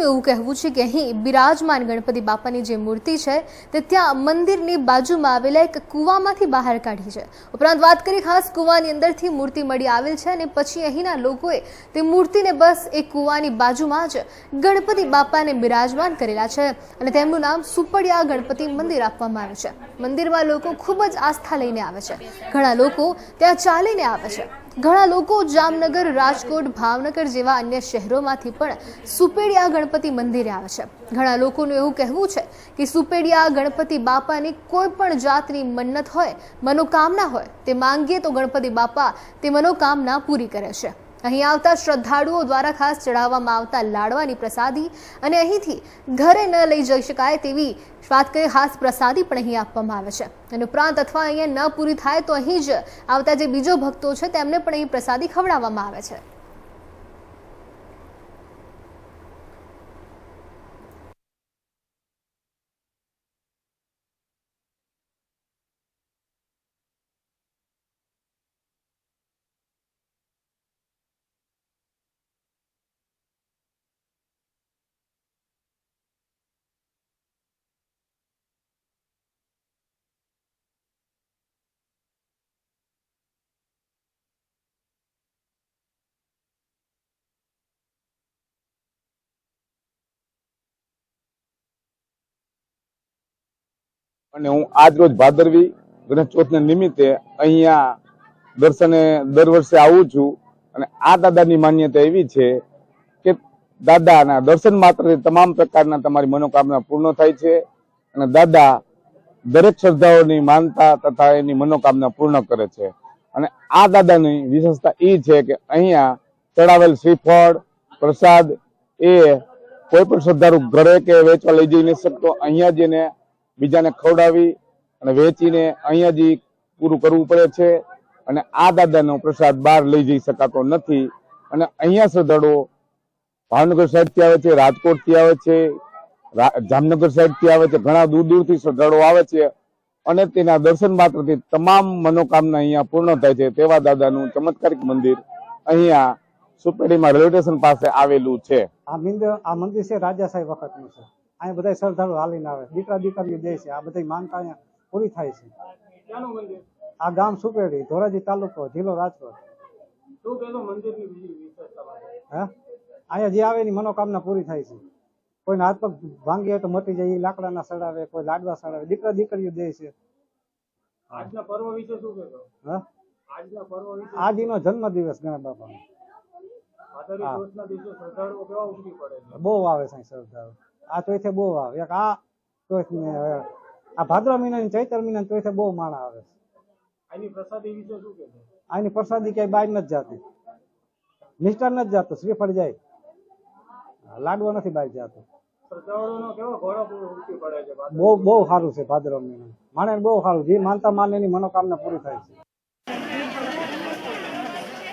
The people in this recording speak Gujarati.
લોકોનું એવું કહેવું છે કે અહીં બિરાજમાન ગણપતિ બાપાની જે મૂર્તિ છે તે ત્યાં મંદિરની બાજુમાં આવેલા એક કૂવામાંથી બહાર કાઢી છે. ઉપરાંત વાત કરી ખાસ કૂવાની અંદરથી મૂર્તિ મળી આવેલ છે અને પછી અહીંના લોકોએ તે મૂર્તિને બસ એ કૂવાની બાજુમાં જ ગણપતિ બાપાને બિરાજમાન કરેલા છે અને તેમનું નામ સુપડિયા ગણપતિ મંદિર આપવામાં આવ્યું છે. મંદિરમાં લોકો ખૂબ જ આસ્થા લઈને આવે છે. ઘણા લોકો ત્યાં ચાલીને આવે છે. ઘણા લોકો જામનગર, રાજકોટ, ભાવનગર જેવા અન્ય શહેરોમાંથી પણ સુપેડિયા ગણપતિ મંદિરે આવે છે. ઘણા લોકોનું એવું કહેવું છે કે સુપેડિયા ગણપતિ બાપાની કોઈ પણ જાતની મન્નત હોય, મનોકામના હોય, તે માંગીએ તો ગણપતિ બાપા તે મનોકામના પૂરી કરે છે. અહીં આવતા શ્રદ્ધાળુઓ દ્વારા ખાસ ચડાવવામાં આવતા લાડવાની પ્રસાદી અને અહીંથી ઘરે ન લઈ જઈ શકાય તેવી વાત કરીએ ખાસ પ્રસાદી પણ અહીં આપવામાં આવે છે. અને ઉપરાંત અથવા અહીંયા ન પૂરી થાય તો અહીં જ આવતા જે બીજો ભક્તો છે તેમને પણ અહીં પ્રસાદી ખવડાવવામાં આવે છે. અને હું આજ રોજ ભાદરવી ગણેશ ચોથના નિમિત્તે અહીંયા દર્શને દર વર્ષે આવું છું. અને આ દાદાની માન્યતા એવી છે કે દાદાના દર્શન માત્રથી તમામ પ્રકારના તમારી મનોકામના પૂર્ણ થાય છે અને દાદા દરેક શ્રદ્ધાઓની માનતા તથા એની મનોકામના પૂર્ણ કરે છે. અને આ દાદાની વિશેષતા એ છે કે અહીંયા ચડાવેલ શ્રીફળ, પ્રસાદ એ કોઈ પણ શ્રદ્ધાળુ ઘરે કે વેચવા લઈ જઈ નહીં શકતો. અહીંયા જઈને બીજાને ખવડાવી અને વેચીને અહીંયા પૂરું કરવું પડે છે. અને આ દાદાનો પ્રસાદ બહાર લઈ જઈ શકાતો નથી. અને અહીંયા શ્રદ્ધાળુઓ ભાવનગર સાઈડથી આવે છે, રાજકોટથી આવે છે જામનગર સાઈડથી આવે છે, ઘણા દૂર દૂરથી શ્રદ્ધાળુઓ આવે છે. અને તેના દર્શન માત્રથી તમામ મનોકામના અહીંયા પૂર્ણ થાય છે. તેવા દાદાનું ચમત્કારિક મંદિર અહીંયા સુપેડીમાં રેલવે સ્ટેશન પાસે આવેલું છે. આ મંદિર આ મંદિર છે રાજા સાહેબ વખતનું છે. અહીંયા બધા શ્રદ્ધાળુ હાલીને આવે. દીકરા દીકરીઓ જાય છે આ બધી માનતા અહીંયા પૂરી થાય છે. આ ગામ સુપેડી ધોરાજી તાલુકો જિલ્લો રાજકોટ. હા? અહીંયા જે આવે એની મનોકામના પૂરી થાય છે. કોઈને હાથ પગ ભાંગી હોય તો મટી જાય એ લાકડાના સડાવે કોઈ લાડવા સડાવે દીકરા દીકરીઓ દે છે. આજના પર્વ વિશે શું કહેશો? હે? આજના પર્વ વિશે? આજ જન્મ દિવસ ગણા બાપાનો બહુ આવે છે શ્રદ્ધાળુ આ ચોથે બહુ આવે. એક આ ચોથ આ ભાદ્રવા મહિનાની ચૈતર મહિનાની ચોથે બહુ માણા આવે આની પ્રસાદી વિશે શું કહેશો આની પ્રસાદી ક્યાંય બહાર નથી જાતી. મિષ્ટાન નથી જાતો શ્રીફળ જાય. લાડવા નથી બહાર જાતું. બહુ બહુ સારું છે ભાદરવા મહિના માણે બહુ સારું જે માનતા માને એની મનોકામના પૂરી થાય છે.